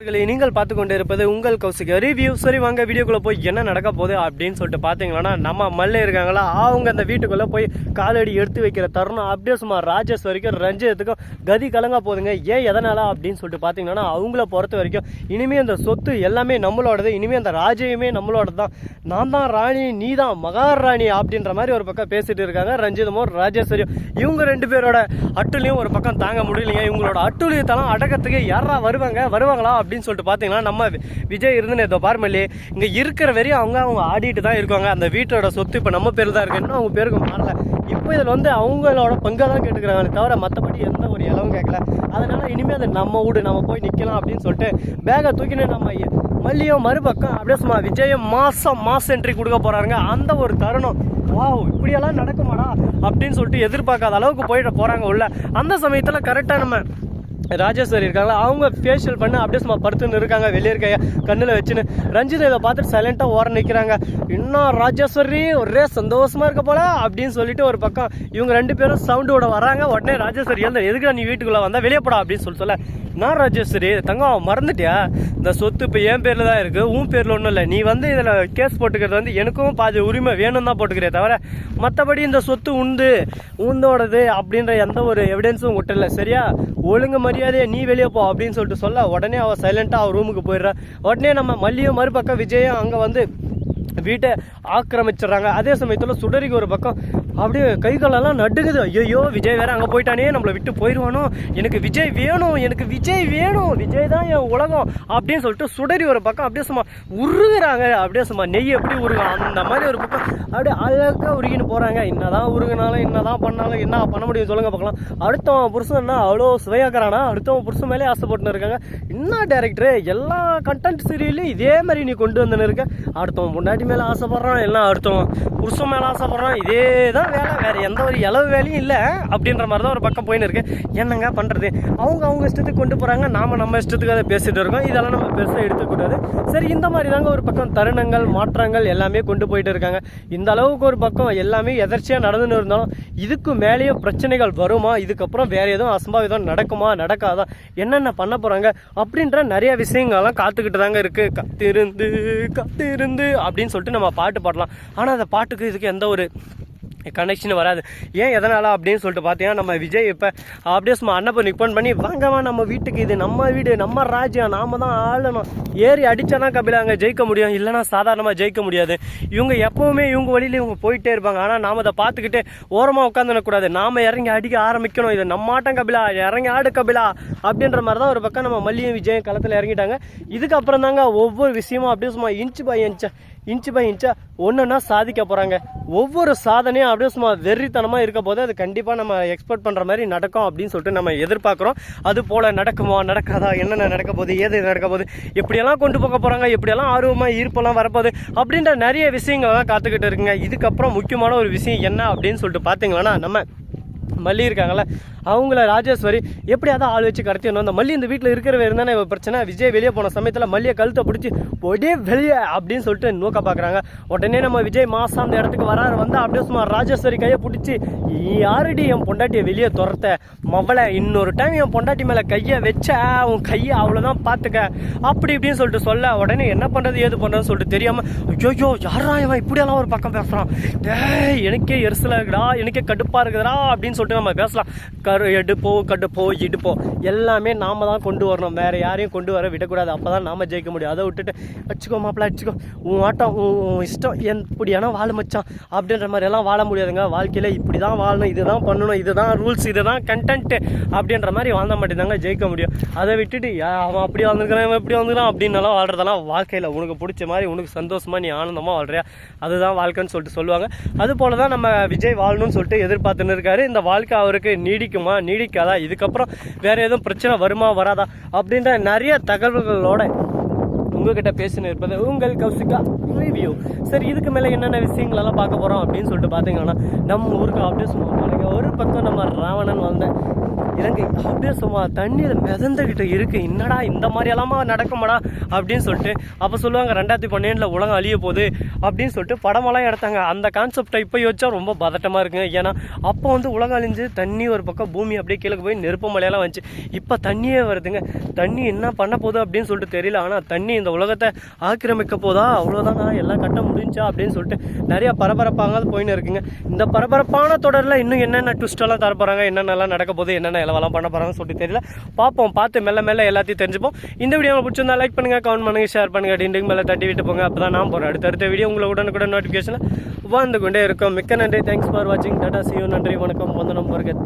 நீங்கள் பார்த்து கொண்டு இருப்பது உங்கள் கௌசிக ரிவ்யூ சரி வாங்க வீடியோக்குள்ளே போய் என்ன நடக்க போகுது அப்படின்னு சொல்லிட்டு பார்த்தீங்கன்னா நம்ம மல்ல இருக்காங்களா? அவங்க அந்த வீட்டுக்குள்ளே போய் காலடி எடுத்து வைக்கிற தருணம் அப்படியே சும்மா ராஜேஷ் வரைக்கும் ரஞ்சித்துக்கும் கதி கலங்க போதுங்க ஏன் எதனால அப்படின்னு சொல்லிட்டு பார்த்தீங்கன்னா அவங்கள பொறுத்த வரைக்கும் இனிமே அந்த சொத்து எல்லாமே நம்மளோடது இனிமே அந்த ராஜ்யமே நம்மளோட தான். நான் தான் ராணி நீ தான் மகாராணி அப்படின்ற மாதிரி ஒரு பக்கம் பேசிட்டு இருக்காங்க. ரஞ்சிதமும் ராஜேஸ்வரியும். இவங்க ரெண்டு பேரோட அட்டுலையும் ஒரு பக்கம் தாங்க முடியலைங்க. இவங்களோட அட்டுழியத்தெல்லாம் அடக்கத்துக்கு யாரா வருவாங்க? வருவாங்களா அப்படின்னு சொல்லிட்டு பார்த்தீங்கன்னா நம்ம விஜய் இருந்து இதோ பார்மல்லி இங்கே இருக்கிற வரையும் அவங்க அவங்க ஆடிட்டு தான் இருக்காங்க. அந்த வீட்டோட சொத்து இப்போ நம்ம பேர் தான் இருக்குன்னு இன்னும் அவங்க பேருக்கு மாறல. இப்போ இதில் வந்து அவங்களோட பங்கை தான் கேட்டுக்கிறாங்களே தவிர மற்றபடி எந்த ஒரு இலவும் கேட்கல. அதனால இனிமேல் அது நம்ம வீடு நம்ம போய் நிற்கலாம் அப்படின்னு சொல்லிட்டு பேகை தூக்கினு நம்ம மல்லியும் மறுபக்கம் அப்படியே சும்மா விஜயம் மாதம் மாஸ் என்ட்ரி கொடுக்க போகிறாருங்க அந்த ஒரு தருணம். வா இப்படியெல்லாம் நடக்குமாடா? அப்படின்னு சொல்லிட்டு எதிர்பார்க்காத அளவுக்கு போயிட்டு போகிறாங்க உள்ள. அந்த சமயத்தில் கரெக்டாக நம்ம ராஜேஸ்வரி இருக்காங்களா? அவங்க ஃபேஷியல் பண்ண அப்படியே சும்மா படுத்துன்னு இருக்காங்க. வெளியே இருக்க கண்ணில் வச்சுன்னு ரஞ்சித் இதை பார்த்துட்டு சைலண்ட்டாக ஓர நிற்கிறாங்க இன்னும் ராஜேஸ்வரி ஒரே சந்தோஷமாக இருக்க போல அப்படின்னு சொல்லிட்டு ஒரு பக்கம் இவங்க ரெண்டு பேரும் சவுண்டு விட வராங்க உடனே ராஜேஸ்வரி எழுந்த எதுக்கு நீ வீட்டுக்குள்ளே வந்தால் வெளியே போடா அப்படின்னு சொல்லி சொல்ல நான் ராஜேஸ்வரி தங்கம் மறந்துட்டியா? இந்த சொத்து இப்போ என் பேரில் தான் இருக்குது உன் பேரில் ஒன்றும் இல்லை. நீ வந்து இதில் கேஸ் போட்டுக்கிறது வந்து எனக்கும் பாதி உரிமை வேணும் தான் போட்டுக்கிறே தவிர மற்றபடி இந்த சொத்து உண்டு உந்தோடது அப்படின்ற எந்த ஒரு எவிடன்ஸும் விட்டல சரியா? ஒழுங்கு மரியாதையை நீ வெளியே போ அப்படின்னு சொல்லிட்டு சொல்ல உடனே அவள் சைலண்ட்டாக அவள் ரூமுக்கு போயிடுறா. உடனே நம்ம மல்லியும் மறுபக்கம் விஜயும் அங்கே வந்து வீட்டை ஆக்கிரமிச்சிடுறாங்க. அதே சமயத்தில் சுடரிக்கு ஒரு பக்கம் அப்படியே கை காலெல்லாம் நடுக்குது ஐயோ விஜய் வேற அங்கே போயிட்டானே நம்மளை விட்டு போயிடுவானோ எனக்கு விஜய் வேணும் எனக்கு விஜய் வேணும் விஜய் தான் என் உலகம் அப்படின்னு சொல்லிட்டு சுடரி ஒரு பக்கம் அப்படியே சும்மா உருகுறாங்க. அப்படியே சும்மா நெய் எப்படி உருகும் அந்த மாதிரி ஒரு பக்கம் அப்படியே அழகாக உருகின்னு போகிறாங்க என்னதான் உருகுனாலும் என்னதான் பண்ணாலும் என்ன பண்ண முடியும் சொல்லுங்க பார்க்கலாம். அடுத்தவன் புருஷன்னா அவ்வளோ சுவையாக்குறானா? அடுத்தவன் புருஷன் மேலே ஆசைப்பட்டுன்னு இருக்காங்க. என்ன டேரக்டரு எல்லா கண்டென்ட் சீரியல்லையும் இதே மாதிரி நீ கொண்டு வந்துன்னு இருக்க. அடுத்தவன் பொண்டாட்டி மேலே ஆசைப்படுறான் எல்லாம் அடுத்தவன் புருஷன் மேலே ஆசைப்படுறான் இதே தான் வேலை வேறு எந்த ஒரு இளவு வேலையும் இல்லை அப்படின்ற மாதிரி தான் ஒரு பக்கம் போயின்னு இருக்கு. என்னங்க பண்ணுறது அவங்க அவங்க இஷ்டத்துக்கு கொண்டு போகிறாங்க நாம் நம்ம இஷ்டத்துக்கு அதை பேசிகிட்டு இருக்கோம். இதெல்லாம் நம்ம பெருசாக எடுத்துக்கூடாது சரி இந்த மாதிரி தாங்க ஒரு பக்கம் தருணங்கள் மாற்றங்கள் எல்லாமே கொண்டு போயிட்டு இருக்காங்க. இந்த அளவுக்கு ஒரு பக்கம் எல்லாமே எதர்ச்சியாக நடந்துன்னு இருந்தாலும் இதுக்கு மேலேயும் பிரச்சனைகள் வருமா? இதுக்கப்புறம் வேறு எதுவும் அசம்பாவிதம் நடக்குமா? நடக்காதா? என்னென்ன பண்ண போகிறாங்க அப்படின்ற நிறைய விஷயங்கள்லாம் காத்துக்கிட்டு தாங்க இருக்குது கத்திருந்து கத்திருந்து அப்படின்னு சொல்லிட்டு நம்ம பாட்டு பாடலாம். ஆனால் அந்த பாட்டுக்கு இதுக்கு எந்த ஒரு கனெக்ஷன் வராது. ஏன் எதனால் அப்படின்னு சொல்லிட்டு பார்த்தீங்கன்னா நம்ம விஜய் இப்போ அப்படியே சும்மா அண்ணப்பன் நிப்பன் பண்ணி வாங்கம்மா நம்ம வீட்டுக்கு இது நம்ம வீடு நம்ம ராஜ்யம் நாம தான் ஆளணும். ஏறி அடிச்சானா கபில அங்கே ஜெயிக்க முடியும். இல்லைன்னா சாதாரணமாக ஜெயிக்க முடியாது. இவங்க எப்போவுமே இவங்க வழியில இவங்க போயிட்டே இருப்பாங்க. ஆனால் நாம் அதை பார்த்துக்கிட்டு ஓரமாக உட்காந்துடக்கூடாது நாம இறங்கி அடிக்க ஆரம்பிக்கணும். இது நம்ம ஆட்டம் கபிலா இறங்கி ஆடு கபிலா அப்படின்ற மாதிரி தான் ஒரு பக்கம் நம்ம மல்லியும் விஜயம் களத்தில் இறங்கிட்டாங்க. இதுக்கப்புறம் தாங்க ஒவ்வொரு விஷயமும் அப்படியே சும்மா inch by inch inch by இன்ச்சா ஒன்றுன்னா சாதிக்க போகிறாங்க ஒவ்வொரு சாதனையும் அப்படியே சும்மா வெறித்தனமாக இருக்க போது அது கண்டிப்பாக நம்ம எக்ஸ்பெக்ட் பண்ணுற மாதிரி நடக்கும் அப்படின்னு சொல்லிட்டு நம்ம எதிர்பார்க்குறோம். அது போல் நடக்குமா நடக்காதா என்னென்ன நடக்க போகுது ஏது நடக்க போகுது எப்படியெல்லாம் கொண்டு போக போகிறாங்க எப்படியெல்லாம் ஆர்வமாக ஈர்ப்பெல்லாம் வரப்போகுது அப்படின்ற நிறைய விஷயங்கள்லாம் காத்துக்கிட்டு இருக்குங்க. இதுக்கப்புறம் முக்கியமான ஒரு விஷயம் என்ன அப்படின்னு சொல்லிட்டு பார்த்தீங்கன்னா நம்ம மல்லி இருக்காங்களே அவங்கள ராஜேஸ்வரி எப்படியாவது ஆள் வச்சு கடத்திடணும் அந்த மல்லி இந்த வீட்டில் இருக்கிறவ இருந்தானே இவ பிரச்சனை? விஜய் வெளியே போன சமயத்தில் மல்லியை கழுத்தை பிடிச்சி ஒடே வெளியே அப்படின்னு சொல்லிட்டு நோக்க பார்க்குறாங்க உடனே நம்ம விஜய் மாசம் அந்த இடத்துக்கு வராரு வந்தால் அப்படியே சும்மா ராஜேஸ்வரி கையை பிடிச்சி யாருடி என் பொண்டாட்டியை வெளியே துரத்த? மவளை இன்னொரு டைம் என் பொண்டாட்டி மேலே கையை வச்ச உன் கையை அவ்வளோதான் பார்த்துக்க அப்படி இப்படின்னு சொல்லிட்டு சொல்ல உடனே என்ன பண்ணுறது ஏது பண்ணுறதுன்னு சொல்லிட்டு தெரியாமல் ஐயோ யாரா இவன்? இப்படியெல்லாம் ஒரு பக்கம் பேசுகிறான் டேய் எனக்கே எரிசலாக இருக்குடா எனக்கே கடுப்பாக இருக்குதுடா அப்படின்னு சொல்லிட்டு நம்ம பேசலாம். எடுப்போ கடுப்போ இடுப்போ எல்லாமே நாம் தான் கொண்டு வரணும். வேறு யாரையும் கொண்டு வர விடக்கூடாது. அப்போ தான் நாம் ஜெயிக்க முடியும். அதை விட்டுட்டு அடிச்சுக்கோ மாப்பிள்ள அடிச்சுக்கோ உன் ஆட்டம் உன் இஷ்டம் எப்படியான வாழ மச்சான். அப்படின்ற மாதிரி எல்லாம் வாழ முடியாதுங்க. வாழ்க்கையில் இப்படி தான் வாழணும். இதுதான் பண்ணணும். இதுதான் ரூல்ஸ் இதுதான் கண்டென்ட்டு அப்படின்ற மாதிரி வாழ்ந்த மட்டும்தாங்க ஜெயிக்க முடியும். அதை விட்டுட்டு அவன் அப்படி வாழ்ந்துருக்கான் இவன் இப்படி வந்துருக்கான் அப்படின்னலாம் வாழ்றதெல்லாம் வாழ்க்கையில் உனக்கு பிடிச்ச மாதிரி உனக்கு சந்தோஷமாக நீ ஆனந்தமாக வாழ்றியா? அதுதான் வாழ்க்கைன்னு சொல்லிட்டு சொல்லுவாங்க. அது போல தான் நம்ம விஜய் வாழணும்னு சொல்லிட்டு எதிர்பார்த்துன்னு இருக்காரு. இந்த வாழ்க்கை அவருக்கு நீடிக்கும். நீடிக்காதா? இதுக்கப்புறம் வேற எதுவும் பிரச்சனை வருமா வராதா? அப்படின்ற நிறைய தகவல்களோட உங்ககிட்ட பேசினு இருப்பது உங்கள் கௌசிகா ரிவ்யூ. சரி இதுக்கு மேலே என்னென்ன விஷயங்கள் எல்லாம் பார்க்க போகிறோம் அப்படின்னு சொல்லிட்டு பார்த்தீங்கன்னா நம்ம ஊருக்கு அப்படியே சொல்லுவாங்க. ஒரு பக்கம் நம்ம ராவணன் வந்தேன் இலங்கை அப்படியே சும்மா தண்ணியில் மிதந்துக்கிட்டு இருக்குது என்னடா இந்த மாதிரி எல்லாமா நடக்குமாடா அப்படின்னு சொல்லிட்டு அப்போ சொல்லுவாங்க ரெண்டாயிரத்தி பன்னெண்டில் உலகம் அழிய போகுது அப்படின்னு சொல்லிட்டு படமெல்லாம் எடுத்தாங்க. அந்த கான்செப்டை இப்போ யோசிச்சா ரொம்ப பதட்டமாக இருக்குங்க. ஏன்னா அப்போ வந்து உலகம் அழிஞ்சு தண்ணி ஒரு பக்கம் பூமி அப்படியே கீழே போய் நெருப்பு மலையெல்லாம் வந்துச்சு. இப்போ தண்ணியே வருதுங்க. தண்ணி என்ன பண்ண போகுது அப்படின்னு சொல்லிட்டு தெரியல. ஆனால் தண்ணி இந்த உலகத்தை ஆக்கிரமிக்க போதா? அவ்வளோதானா எல்லாம் கட்ட முடிஞ்சா? அப்படின்னு சொல்லிட்டு நிறைய பரபரப்பாக போயின்னு இருக்குங்க. இந்த பரபரப்பான தொடரில் இன்னும் என்னென்ன ட்விஸ்டெல்லாம் தரப்போகிறாங்க என்னென்னலாம் நடக்க போகுது? என்னென்ன இலவெல்லாம் பண்ண போகிறாங்கன்னு சொல்லிட்டு தெரியல. பார்ப்போம். பார்த்து மெல்ல மெல்ல எல்லாத்தையும் தெரிஞ்சுப்போம். இந்த வீடியோ பிடிச்சிருந்தா லைக் பண்ணுங்கள் கமெண்ட் பண்ணுங்கள் ஷேர் பண்ணுங்கள் டிண்டிங் மேலே தட்டி விட்டு போங்க. அப்போ தான் நான் போகிறேன் அடுத்தடுத்த வீடியோ உங்களை உடனுக்குடன் நோட்டிஃபிகேஷனில் வந்து கொண்டே இருக்கும். மிக்க நன்றி. தேங்க்ஸ் ஃபார் வாட்சிங் டாடா சியூ நன்றி வணக்கம். வந்தனம் வருக